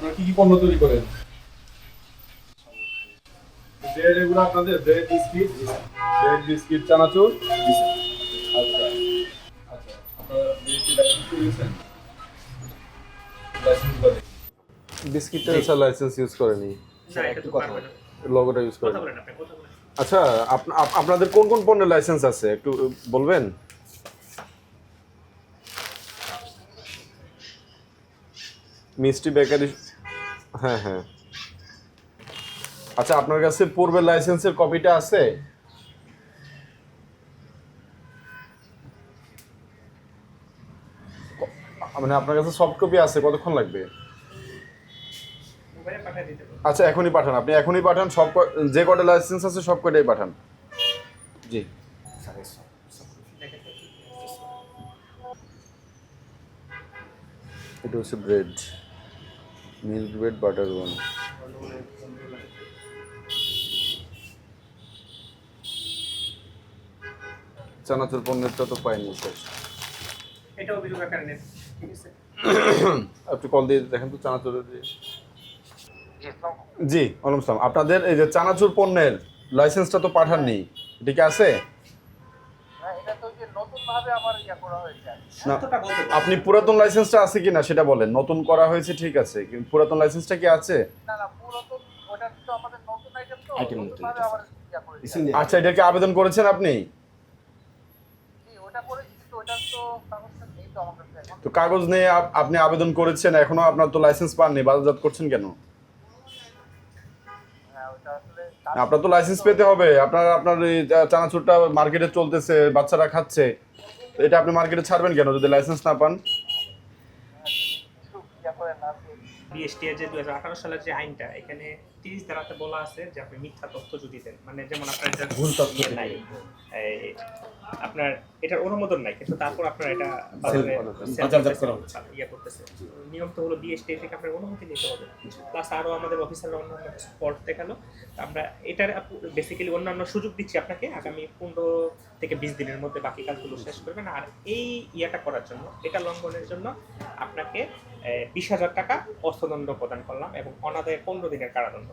আপনারা কি কি পণ্য তৈরি করেন? ব্রেড এগুলো আপনাদের bread biscuit bread biscuit chanachur আচ্ছা আচ্ছা আপনারা লাইসেন্স বিস্কিটটা স্যার লাইসেন্স ইউজ করেনি। না এটা তো পারবে না। লোগোটা ইউজ কথা করেনি। বলেন আপনি কথা বলেন। আচ্ছা আপ- আপ- আপনাদের কোন কোন পণ্যের লাইসেন্স আছে? একটু বলবেন? মিষ্টি বেকারি হ্যাঁ হ্যাঁ। আচ্ছা আপনার কাছে পূর্বের লাইসেন্সের কপিটা আছে? মানে আপনার কাছে সফট কপি আছে কতক্ষণ লাগবে? আচ্ছা এখনই পাঠান। আপনি এখনই পাঠান সব ক- যে কটা লাইসেন্স আছে সব কটাই পাঠান। জি। এটা হচ্ছে bread milk bread butter one chanachur পণ্যেরটা তো পাইনি স্যার এটা অভিযোগ আকারে নেন ঠিক আছে। আপনি কল দিয়ে দেখেন তো চানাচুর দিয়ে। জি ওয়ালাইকুম আসসালাম আপনাদের এই যে চানাচুর পণ্যের লাইসেন্সটা তো পাঠাননি। এটা কি আছে? আপনি পুরাতন লাইসেন্সটা আছে কিনা সেটা বলেন। নতুন করা হয়েছে ঠিক আছে। কিন্তু পুরাতন লাইসেন্সটা কি আছে? না না পুরাতন ওটা তো আমাদের নতুন আইটেম তো Item নতুন নতুন, ভাবে এটা। আবার করেছে। Recently- আচ্ছা এটা কি আবেদন করেছেন আপনি? জি ওটা করেছি কিন্তু ওটার তো কাগজটা নেই তো আমার কাছে। এখন তো কাগজ নিয়ে আপনি আবেদন করেছেন এখনও আপনার তো লাইসেন্স পাননি বাজারজাত করছেন কেন? আপনার তো লাইসেন্স পেতে হবে। আপনার আপনার চানাচুরটা মার্কেটে চলতেছে, বাচ্চারা খাচ্ছে। এটা আপনি মার্কেটে ছাড়বেন কেন যদি লাইসেন্স না পান? কিছু দুই সালের যে আইনটা এখানে তিরিশ ধারাতে বলা আছে যে আপনি মিথ্যা তথ্য যদি দেন মানে যেমন আপনার এটা ভুল তথ্য ইয়ে নাই। আপনার এটার অনুমোদন নাই কিন্তু তারপর আপনার এটা হচ্ছে। ইয়ে করতেছে। নিয়ম তো হলো বিএসটি থেকে আপনার অনুমতি নিতে হবে। প্লাস আরও আমাদের অফিসাররা অন্যান্য স্পট দেখাল। আমরা এটার বেসিক্যালি অন্যান্য সুযোগ দিচ্ছি আপনাকে আগামী পনেরো থেকে বিশ দিনের মধ্যে বাকি কাজগুলো শেষ করবেন। আর এই ইয়েটা করার জন্য এটা লঙ্ঘনের জন্য আপনাকে বিশ হাজার টাকা অর্থদণ্ড প্রদান করলাম এবং অনাদায়ে পনেরো দিনের কারাদণ্ড।